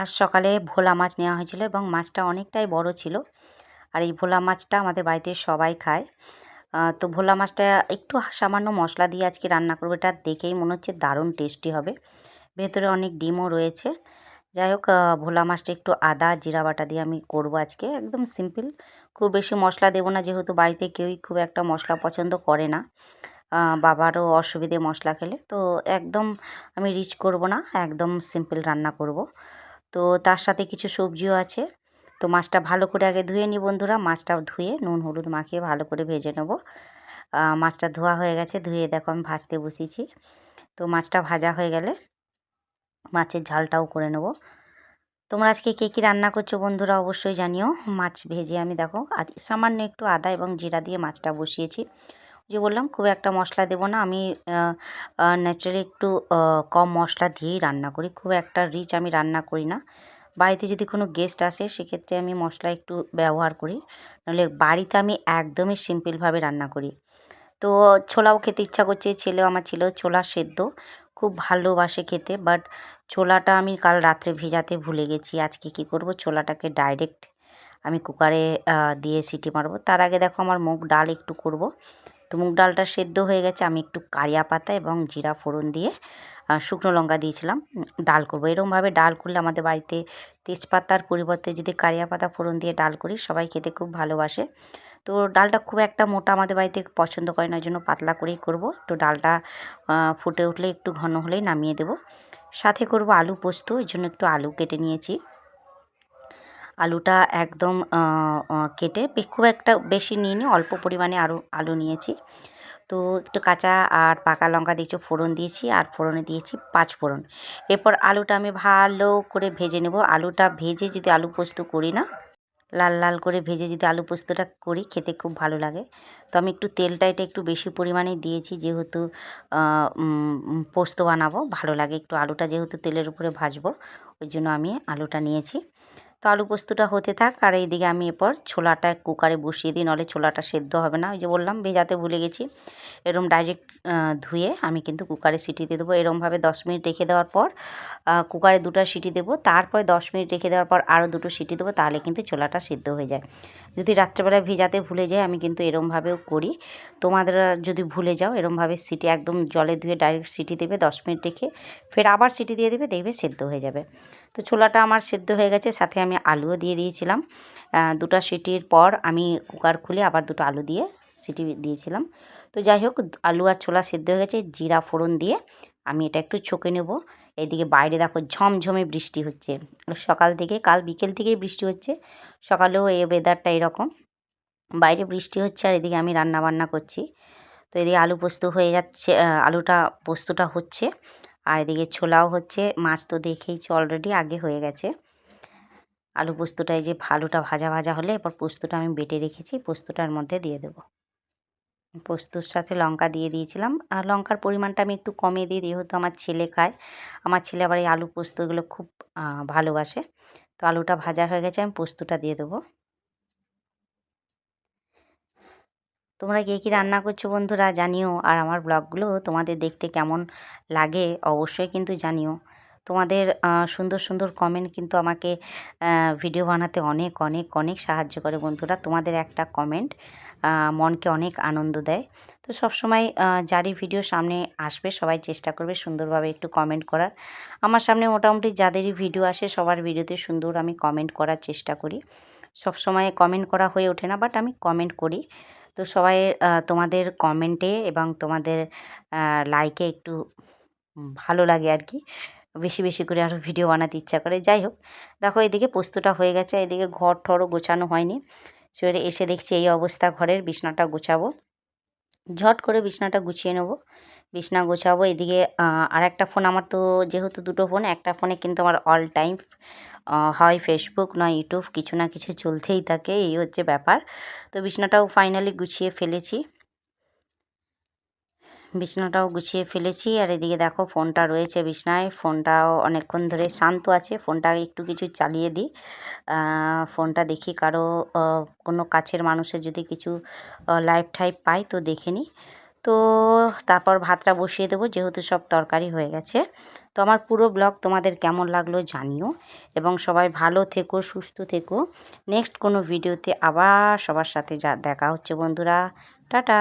আজ সকালে ভোলা মাছ নেওয়া হয়েছিল এবং মাছটা অনেকটাই বড় ছিল। আর এই ভোলা মাছটা আমাদের বাড়িতে সবাই খায়। তো ভোলা মাছটা একটু সামান্য মশলা দিয়ে আজকে রান্না করব, এটা দেখেই মনে হচ্ছে দারুণ টেস্টি হবে। ভেতরে অনেক ডিমও রয়েছে। যাই হোক ভোলা মাছটা একটু আদা, জিরা বাটা দিয়ে আমি করব আজকে। একদম সিম্পল, খুব বেশি মশলা দেবো না, যেহেতু বাড়িতে কেউই খুব একটা মশলা পছন্দ করে না। বাবারও অসুবিধে মশলা খেলে, তো একদম আমি রিচ করব না, একদম সিম্পল রান্না করব। তো তার সাথে কিছু সবজিও আছে। তো মাছটা ভালো করে আগে ধুয়ে নিই বন্ধুরা। মাছটা ধুয়ে নুন, হলুদ মাখিয়ে ভালো করে ভেজে নেব। মাছটা ধোয়া হয়ে গেছে। ধুয়ে দেখো আমি ভাজতে বসিয়েছি। তো মাছটা ভাজা হয়ে গেলে মাছের ঝালটাও করে নেব। তোমরা আজকে কে কী রান্না করছ বন্ধুরা অবশ্যই জানিও। মাছ ভেজে আমি দেখো সামান্য একটু আদা এবং জিরা দিয়ে মাছটা বসিয়েছি। যে বললাম, খুব একটা মশলা দেব না। আমি ন্যাচারালি একটু কম মশলা দিয়েই রান্না করি। খুব একটা রিচ আমি রান্না করি না। বাড়িতে যদি কোনো গেস্ট আসে, সেক্ষেত্রে আমি মশলা একটু ব্যবহার করি। নাহলে বাড়িতে আমি একদমই সিম্পলভাবে রান্না করি। তো ছোলাও খেতে ইচ্ছা করছে, ছেলেও আমার ছেলেও ছোলা সেদ্ধ। খুব ভালোবাসে খেতে বাট ছোলাটা আমি কাল রাত্রে ভেজাতে ভুলে গেছি। আজকে কি করব? ছোলাটাকে ডাইরেক্ট আমি কুকারে দিয়ে সিটি মারবো। তার আগে দেখো আমার মুগ ডাল একটু করব। তো মুগ ডালটা সেদ্ধ হয়ে গেছে। আমি একটু কারিয়া পাতা এবং জিরা ফোড়ন দিয়ে শুকনো লঙ্কা দিয়েছিলাম। ডাল করব। এরকমভাবে ডাল করলে আমাদের বাড়িতে তেজপাতার পরিবর্তে যদি কারিয়া পাতা ফোড়ন দিয়ে ডাল করি, সবাই খেতে খুব ভালোবাসে। তো ডালটা খুব একটা মোটা আমাদের বাড়িতে পছন্দ করে না জন্য পাতলা করেই করব। তো ডালটা ফুটে উঠলে একটু ঘন হলেই নামিয়ে দেব। সাথে করব আলু পোস্ত ওই জন্য একটু আলু কেটে নিয়েছি। আলুটা একদম কেটে খুব একটা বেশি নিয়ে নিই অল্প পরিমাণে আরও আলু নিয়েছি। তো একটু কাঁচা আর পাকা লঙ্কা দিয়েছি ফোড়ন দিয়েছি আর ফোড়নে দিয়েছি পাঁচ ফোড়ন। এরপর আলুটা আমি ভালো করে ভেজে নেব। আলুটা ভেজে যদি আলু পোস্ত করি না, লাল লাল করে ভেজে যদি আলু পোস্তটা করি, খেতে খুব ভালো লাগে। তো আমি একটু তেলটা এটা একটু বেশি পরিমাণে দিয়েছি, যেহেতু পোস্ত বানাবো, ভালো লাগে। একটু আলুটা যেহেতু তেলের উপরে ভাজবো, ওই জন্য আমি আলুটা নিয়েছি। তো আলু পোস্তটা হতে থাক আর এইদিকে আমি এরপর ছোলাটা কুকারে বসিয়ে দিই নাহলে ছোলাটা সেদ্ধ হবে না। ওই যে বললাম, ভেজাতে ভুলে গেছি। এরম ডাইরেক্ট ধুয়ে আমি কিন্তু কুকারে সিটি দিয়ে দেবো। এরমভাবে দশ মিনিট রেখে দেওয়ার পর কুকারে দুটো সিটি দেবো। তারপরে দশ মিনিট রেখে দেওয়ার পর আরও দুটো সিটি দেবো, তাহলে কিন্তু ছোলাটা সিদ্ধ হয়ে যায়। যদি রাত্রেবেলায় ভেজাতে ভুলে যায় আমি কিন্তু এরমভাবেও করি। তোমাদের যদি ভুলে যাও, এরমভাবে সিটি একদম জলে ধুয়ে ডাইরেক্ট সিটি দেবে, দশ মিনিট রেখে, ফের আবার সিটি দিয়ে দেবে, দেখবে সেদ্ধ হয়ে যাবে। তো ছোলাটা আমার সেদ্ধ হয়ে গেছে, সাথে আমি আলুও দিয়ে দিয়েছিলাম। দুটো সিটির পর আমি কুকার খুলে আবার দুটো আলু দিয়ে সিটি দিয়েছিলাম। তো যাই হোক, আলু আর ছোলা সেদ্ধ হয়ে গেছে, জিরা ফোড়ন দিয়ে আমি এটা একটু ছকে নেব। এইদিকে বাইরে দেখো ঝমঝমে বৃষ্টি হচ্ছে। সকাল থেকে, কাল বিকেল থেকেই বৃষ্টি হচ্ছে। সকালেও এই ওয়েদারটা এরকম। বাইরে বৃষ্টি হচ্ছে আর এদিকে আমি রান্না বান্না করছি। তো এদিকে আলু পোস্ত হয়ে যাচ্ছে আলুটা, পোস্তটা হচ্ছে। আর এদিকে ছোলাও হচ্ছে। মাছ তো দেখেইছি অলরেডি আগে হয়ে গেছে। আলু পোস্তটায় যে আলুটা ভাজা ভাজা হলে এরপর পোস্তটা আমি বেটে রেখেছি, পোস্তটার মধ্যে দিয়ে দেবো। পোস্তর সাথে লঙ্কা দিয়ে দিয়েছিলাম। আর লঙ্কার পরিমাণটা আমি একটু কমিয়ে দিই, যেহেতু আমার ছেলে খায়। আমার ছেলে আবার এই আলু পোস্তগুলো খুব ভালোবাসে। তো আলুটা ভাজা হয়ে গেছে, আমি পোস্তটা দিয়ে দেবো। তোমরা কে কী রান্না করছ বন্ধুরা জানিও। আর আমার ব্লগগুলো তোমাদের দেখতে কেমন লাগে অবশ্যই কিন্তু জানিও। তোমাদের সুন্দর সুন্দর কমেন্ট কিন্তু আমাকে ভিডিও বানাতে অনেক অনেক অনেক সাহায্য করে বন্ধুরা। তোমাদের একটা কমেন্ট মনকে অনেক আনন্দ দেয়। তো সবসময় যারই ভিডিও সামনে আসবে, সবাই চেষ্টা করবে সুন্দরভাবে একটু কমেন্ট করার। আমার সামনে মোটামুটি যাদেরই ভিডিও আসে, সবার ভিডিওতে সুন্দর আমি কমেন্ট করার চেষ্টা করি। সব সময় কমেন্ট করা হয়ে ওঠে না বাট আমি কমেন্ট করি। তো সবাই তোমাদের কমেন্টে এবং তোমাদের লাইকে একটু ভালো লাগে আর কি। বেশি বেশি করে আরও ভিডিও বানাতে ইচ্ছা করে। যাই হোক, দেখো এদিকে পোস্তটা হয়ে গেছে, এদিকে ঘর ঠরও গোছানো হয়নি। চলে এসে দেখছি এই অবস্থা ঘরের, বিছনাটা গোছাবো। ঝট করে বিছনাটা গুছিয়ে নেব। বিছনা গোছাবো, এদিকে আর একটা ফোন, আমার তো যেহেতু দুটো ফোন, একটা ফোনে কিন্তু আমার অল টাইম হয় ফেসবুক নয় ইউটিউব কিছু না কিছু চলতেই থাকে, এই হচ্ছে ব্যাপার। তো বিছনাটাও ফাইনালি গুছিয়ে ফেলেছি। বিছনাটাও গুছিয়ে ফেলেছি। আর এদিকে দেখো ফোনটা রয়েছে বিছনায়। ফোনটাও অনেকক্ষণ ধরে শান্ত আছে। ফোনটা একটু কিছু চালিয়ে দিই। ফোনটা দেখি কারও কোনো কাছের মানুষের যদি কিছু লাইভ টাইপ পাই তো দেখে নিই। তো তারপর ভাতটা বসিয়ে দেবো, যেহেতু সব তরকারি হয়ে গেছে। তো আমার পুরো ব্লগ তোমাদের কেমন লাগল জানিও। এবং সবাই ভালো থেকো, সুস্থ থেকো। নেক্সট কোনো ভিডিওতে আবার সবার সাথে যা, দেখা হচ্ছে বন্ধুরা। টাটা!